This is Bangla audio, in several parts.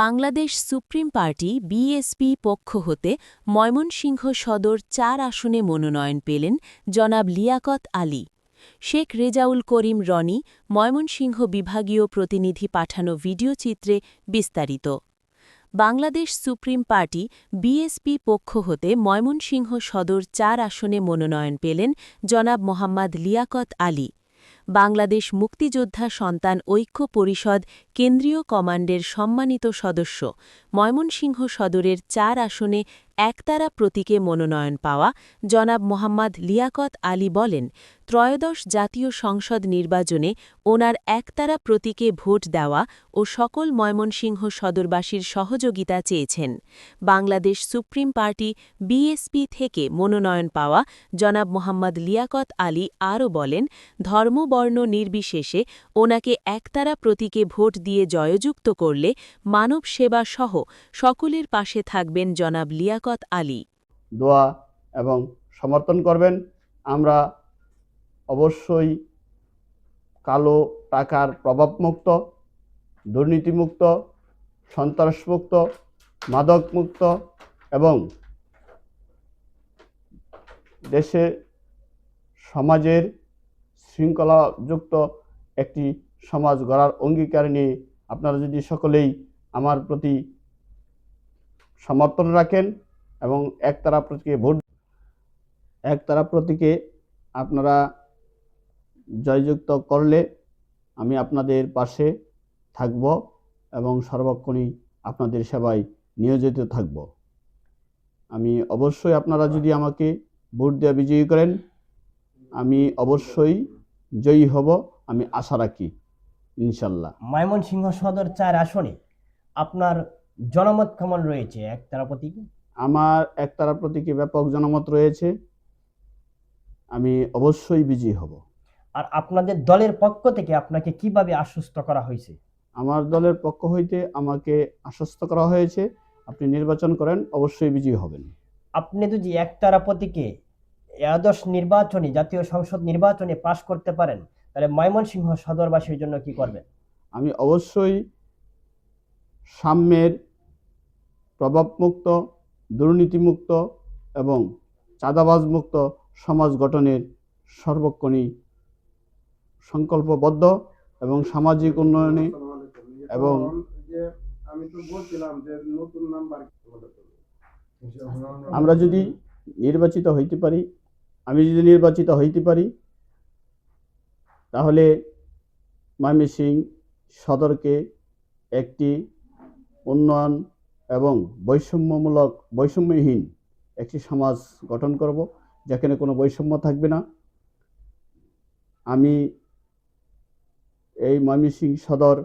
বাংলাদেশ সুপ্রিম পার্টি বিএসপি পক্ষ হতে ময়মনসিংহ সদর চার আসনে মনোনয়ন পেলেন জনাব লিয়াকত আলী। শেখ রেজাউল করিম রনি ময়মনসিংহ বিভাগীয় প্রতিনিধি পাঠানো ভিডিও চিত্রে বিস্তারিত। বাংলাদেশ সুপ্রিম পার্টি বিএসপি পক্ষ হতে ময়মনসিংহ সদর চার আসনে মনোনয়ন পেলেন জনাব মোহাম্মদ লিয়াকত আলী। বাংলাদেশ মুক্তিযোদ্ধা সন্তান ঐক্য পরিষদ কেন্দ্রীয় কমান্ডের সম্মানিত সদস্য। ময়মনসিংহ সদরের চার আসনে একতারা প্রতীকে মনোনয়ন পাওয়া জনাব মোহাম্মদ লিয়াকত আলী বলেন, ত্রয়োদশ জাতীয় সংসদ নির্বাচনে ওনার একতারা প্রতীকে ভোট দেওয়া ও সকল ময়মনসিংহ সদরবাসীর সহযোগিতা চেয়েছেন। বাংলাদেশ সুপ্রিম পার্টি বিএসপি থেকে মনোনয়ন পাওয়া জনাব মোহাম্মদ লিয়াকত আলী আরও বলেন ধর্মবর্ণ নির্বিশেষে ওনাকে একতারা প্রতীকে ভোট দিয়ে জয়যুক্ত করলে মানব সেবা সহ সকলের পাশে থাকবেন জনাব লিয়াকত আলী। দোয়া এবং সমর্থন করবেন। আমরা অবশ্যই কালো টাকার প্রভাবমুক্ত, দুর্নীতিমুক্ত, সন্ত্রাসমুক্ত, মাদকমুক্ত এবং দেশে সমাজের শৃঙ্খলাযুক্ত একটি সমাজ গড়ার অঙ্গীকার নিয়ে আপনারা যদি সকলেই আমার প্রতি সমর্থন রাখেন এবং এক তারা প্রতীকে ভোট এক তারা প্রতীকে আপনারা জয়যুক্ত করলে আমি আপনাদের পাশে থাকব এবং সর্বক্ষণই আপনাদের সেবায় নিয়োজিত থাকব। আমি অবশ্যই আপনারা যদি আমাকে ভোট দেওয়া বিজয়ী করেন, আমি অবশ্যই জয়ী হব, আমি আশা রাখি ইনশাল্লাহ ময়মনসিংহ সদর চার আসনে আপনার জনমত কেমন রয়েছে? একতারা প্রতীক? আমার একতারা প্রতীকে ব্যাপক জনমত রয়েছে আমি অবশ্যই বিজয়ী হব। আর আপনাদের দলের পক্ষ থেকে আপনাকে কীভাবে আশ্বস্ত করা হয়েছে? আমার দলের পক্ষ হইতে আমাকে আশ্বস্ত করা হয়েছে আপনি নির্বাচন করেন অবশ্যই বিজয়ী হবেন। আপনি যদি একতারা প্রতীকে একাদশ নির্বাচনে জাতীয় সংসদ নির্বাচনে পাশ করতে পারেন তাহলে ময়মনসিংহ সদরবাসীর জন্য কি করবেন? আমি অবশ্যই সাম্যের প্রভাবমুক্ত দুর্নীতিমুক্ত এবং চাঁদাবাজমুক্ত সমাজ গঠনের সর্বক্ষণই সংকল্পবদ্ধ এবং সামাজিক উন্নয়নে এবং আমরা যদি নির্বাচিত হইতে পারি, আমি যদি নির্বাচিত হইতে পারি, তাহলে ময়মনসিং সদরকে একটি উন্নয়ন এবং বৈষম্যমূলক, বৈষম্যহীন একটি সমাজ গঠন করব, যেখানে কোনো বৈষম্য থাকবে না। আমি এই ময়মনসিং সদর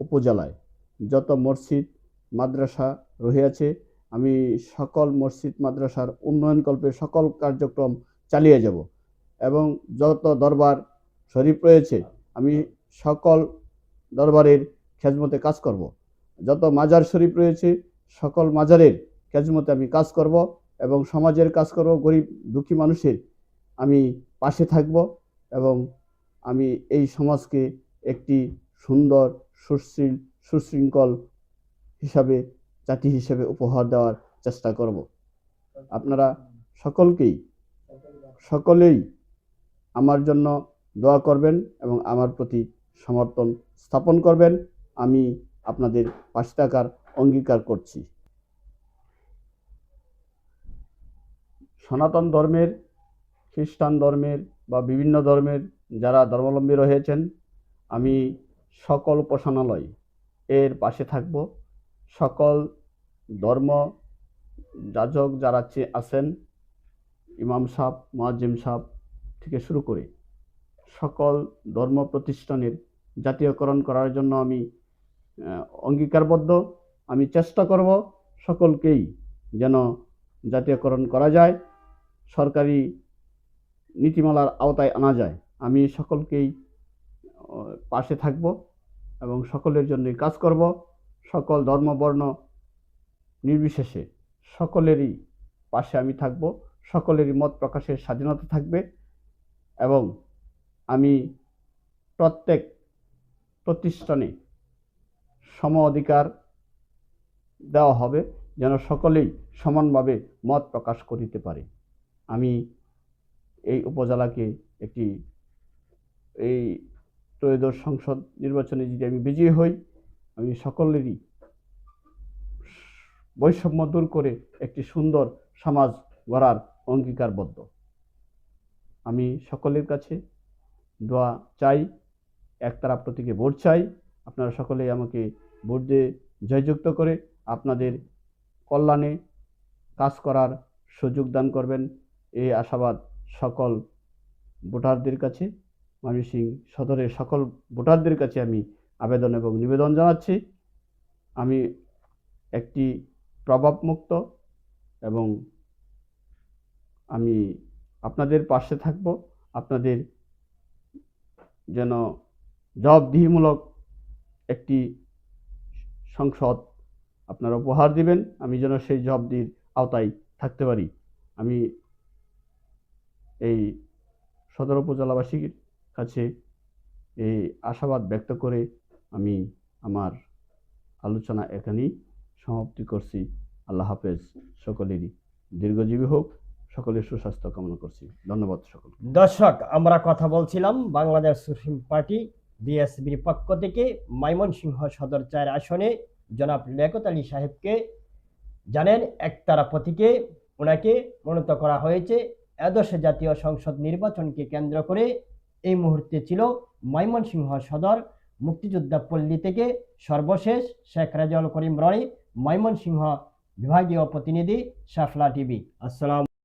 উপজেলায় যত মসজিদ, মাদ্রাসা রহিয়াছে, আমি সকল মসজিদ, মাদ্রাসার উন্নয়নকল্পে সকল কার্যক্রম চালিয়ে যাব এবং যত দরবার শরীফ রয়েছে, আমি সকল দরবারের খেজমতে কাজ করব। যত মাজার শরীফ রয়েছে সকল মাজারের খেজমতে আমি কাজ করব এবং সমাজের কাজ করব, গরিব, দুঃখী মানুষের আমি পাশে থাকব এবং আমি এই সমাজকে একটি সুন্দর সুশৃঙ্খল সুশৃঙ্খল হিসাবে, জাতি হিসেবে উপহার দেওয়ার চেষ্টা করব। আপনারা সকলকেই, সকলেই আমার জন্য দোয়া করবেন এবং আমার প্রতি সমর্থন স্থাপন করবেন। আমি আপনাদের পাশে থাকার অঙ্গীকার করছি। সনাতন ধর্মের, খ্রিস্টান ধর্মের বা বিভিন্ন ধর্মের যারা ধর্মাবলম্বী রয়েছেন, আমি সকল উপাসনালয় এর পাশে থাকব। সকল ধর্ম যাজক যারা আছেন, ইমাম সাহ মোয়াজ্জিম সাহ থেকে শুরু করে সকল ধর্ম প্রতিষ্ঠানের জাতীয়করণ করার জন্য আমি অঙ্গীকারবদ্ধ। আমি চেষ্টা করব সকলকেই যেন জাতীয়করণ করা যায়, সরকারি নীতিমালার আওতায় আনা যায়। আমি সকলকেই পাশে থাকব এবং সকলের জন্যই কাজ করব। সকল ধর্ম, বর্ণ নির্বিশেষে সকলেরই পাশে আমি থাকব। সকলেরই মত প্রকাশের স্বাধীনতা থাকবে এবং আমি প্রত্যেক প্রতিষ্ঠানে সম অধিকার দেওয়া হবে যেন সকলেই সমানভাবে মত প্রকাশ করিতে পারে। আমি এই উপজেলাকে একটি, এই ত্রয়োদশ সংসদ নির্বাচনে যদি আমি বিজয়ী হই, আমি সকলেরই বৈষম্য দূর করে একটি সুন্দর সমাজ গড়ার অঙ্গীকারবদ্ধ। আমি সকলের কাছে দোয়া চাই, একতারা প্রতীকে ভোট চাই। আপনারা সকলেই আমাকে ভোট দিয়ে জয়যুক্ত করে আপনাদের কল্যাণে কাজ করার সুযোগ দান করবেন। এই আশাবাদ সকল ভোটারদের কাছে। ময়মনসিংহ সদরের সকল ভোটারদের কাছে আমি আবেদন এবং নিবেদন জানাচ্ছি। আমি একটি প্রভাবমুক্ত এবং আমি আপনাদের পাশে থাকব। আপনাদের যেন জবাবদিহিমূলক একটি সংসদ আপনারা উপহার দিবেন, আমি যেন সেই জবাবদিহির আওতায় থাকতে পারি। আমি এই সদর উপজেলাবাসীর কাছে এই আশাবাদ ব্যক্ত করে আমি আমার আলোচনা এখানেই সমাপ্তি করছি। আল্লাহ হাফেজ। সকলেরই দীর্ঘজীবী হোক, সকলের সুস্বাস্থ্য কামনা করছি। ধন্যবাদ সকল। দর্শক, আমরা কথা বলছিলাম বাংলাদেশ সুপ্রিম পার্টি, বিএসবির পক্ষ থেকে ময়মনসিংহ সদর চার আসনে জনাব লেকত আলী সাহেবকে জানেন, একতারা প্রতীকে ওনাকে মনোনীত করা হয়েছে। এদশ জাতীয় সংসদ নির্বাচনকে কেন্দ্র করে এই মুহূর্তে ছিল ময়মনসিংহ সদর মুক্তিযোদ্ধা পল্লী থেকে সর্বশেষ শেখ রাজাউল করিম রনি ময়মনসিংহ বিভাগীয় প্রতিনিধি শাফলা টিভি। আসসালাম।